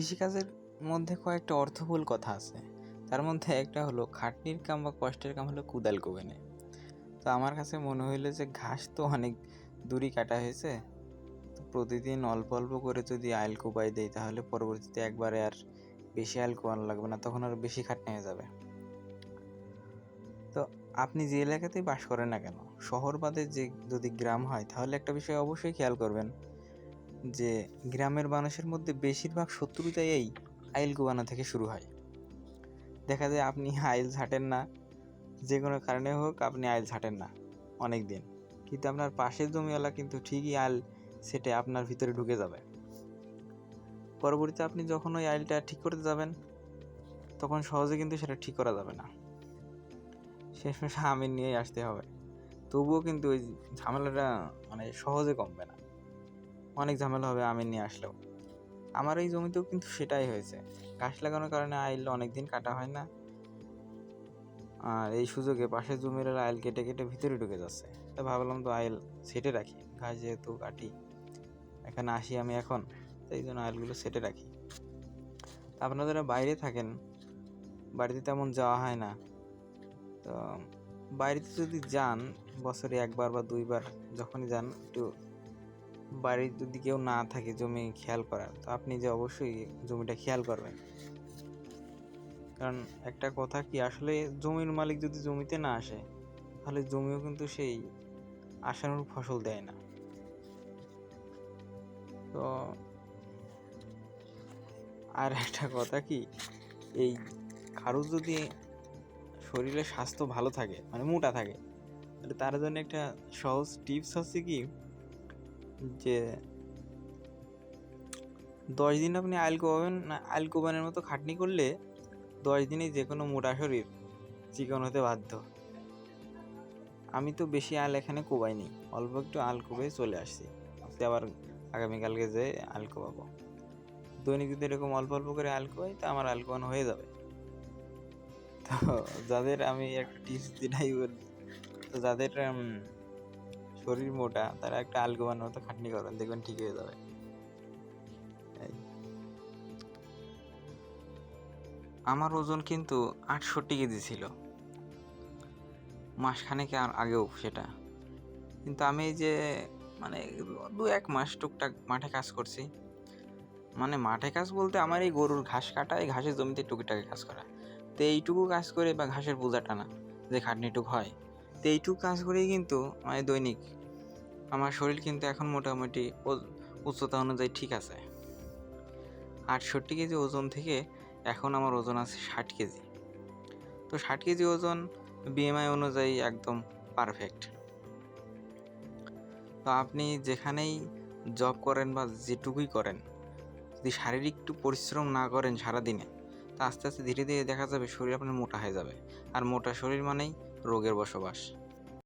কৃষিকাজের মধ্যে কয়েকটা অর্থবহুল কথা আছে। তার মধ্যে একটা হলো খাটনির কাম বা কষ্টের কাম হলো কুদাল কোবেনে। তো আমার কাছে মনে হইল যে ঘাস তো অনেক দূরই কাটা হয়েছে। তো প্রতিদিন অল্প অল্প করে যদি আইল কোবাই দেই, তাহলে পরবর্তীতে একবারে আর বেশি আইল কোবানো লাগবে না, তখন আর বেশি খাটনি হয়ে যাবে। তো আপনি যে এলাকাতেই বাস করেন না কেন, শহর বাদে যে যদি গ্রাম হয়, তাহলে একটা বিষয় অবশ্যই খেয়াল করবেন। যে গ্রামের মানুষের মধ্যে বেশিরভাগ শত্রুতাই এই আইল কোবানো থেকে শুরু হয়। দেখা যায় আপনি আইল ছাটেন না, যে কোনো কারণে হোক আপনি আইল ছাটেন না অনেক দিন কিন্তু আপনার পাশের জমিওয়ালা কিন্তু ঠিকই আইল সেটে আপনার ভিতরে ঢুকে যাবে। পরবর্তীতে আপনি যখন ওই আইলটা ঠিক করতে যাবেন, তখন সহজে কিন্তু সেটা ঠিক করা যাবে না। শেষমেশ আমিন নিয়েই আসতে হবে। তবুও কিন্তু ওই ঝামেলাটা মানে সহজে কমবে না। অনেক ঝামেলা হবে আমিন নিয়ে আসলেও। আমার এই জমিতেও কিন্তু সেটাই হয়েছে। গাছ লাগানোর কারণে আইল অনেক দিন কাটা হয় না। আর এই সুযোগে পাশের জমির আইল কেটে কেটে ভিতরে ঢুকে যাচ্ছে। তা ভাবলাম তো আইল সেটে রাখি। ঘাস যেহেতু কাটি, এখানে আসি আমি এখন এই জন্য আইলগুলো সেটে রাখি। আপনারা বাইরে থাকেন, বাড়িতে তেমন যাওয়া হয় না। তো বাড়িতে যদি যান, বছরে একবার বা দুইবার যখনই যান, একটু বাড়ির যদি কেউ না থাকে জমি খেয়াল করার, তো আপনি যে অবশ্যই জমিটা খেয়াল করবেন। কারণ একটা কথা কি, আসলে জমির মালিক যদি জমিতে না আসে, তাহলে জমিও কিন্তু সেই আশানুরূপ ফসল দেয় না। তো আর একটা কথা কি, এই কারোর যদি শরীরের স্বাস্থ্য ভালো থাকে মানে মোটা থাকে, তাহলে তার জন্য একটা সহজ টিপস হচ্ছে কি যে দশ দিন আপনি আইল কোবাবেন আইল কোবানের মতো খাটনি করলে দশ দিনে যে কোনো মোটা শরীর চিকন হতে বাধ্য। আমি তো বেশি আল এখানে কোবাইনি, অল্প একটু আল কোবে চলে আসছি। আজকে আবার আগামীকালকে যে আল কোবাবো। দৈনিক যদি এরকম অল্প অল্প করে আল কোবাই, তো আমার আল কোবানো হয়ে যাবে। তো যাদের আমি একটা টিপস দিনাই তো যাদের শরীর মোটা, তারা একটা আল কোবানোর মতো খাটনি করবেন দেখবেন ঠিক হয়ে যাবে। আমার ওজন কিন্তু আটষট্টি কেজি ছিল। মাসখানেক আগেও সেটা। কিন্তু আমি যে মানে দু এক মাস টুকটাক মাঠে কাজ করছি। মানে মাঠে কাজ বলতে আমার এই গরুর ঘাস কাটা, এই ঘাসের জমিতে টুকিটাকি কাজ করা। তো এইটুকু কাজ করে বা ঘাসের বোঝা টানা যে খাটনিটুক হয়। তো এইটুকু কাজ করেই কিন্তু মানে দৈনিক আমার শরীর কিন্তু এখন মোটামুটি উচ্চতা অনুযায়ী ঠিক আছে। আটষট্টি কেজি ওজন থেকে এখন আমার ওজন আছে ষাট কেজি। তো ষাট কেজি ওজন বিএমআই অনুযায়ী একদম পারফেক্ট তো আপনি যেখানেই জব করেন বা যেটুকুই করেন, যদি শারীরিক একটু পরিশ্রম না করেন সারাদিনে, তা আস্তে আস্তে ধীরে ধীরে দেখা যাবে শরীর আপনার মোটা হয়ে যাবে। আর মোটা শরীর মানেই রোগের বসবাস।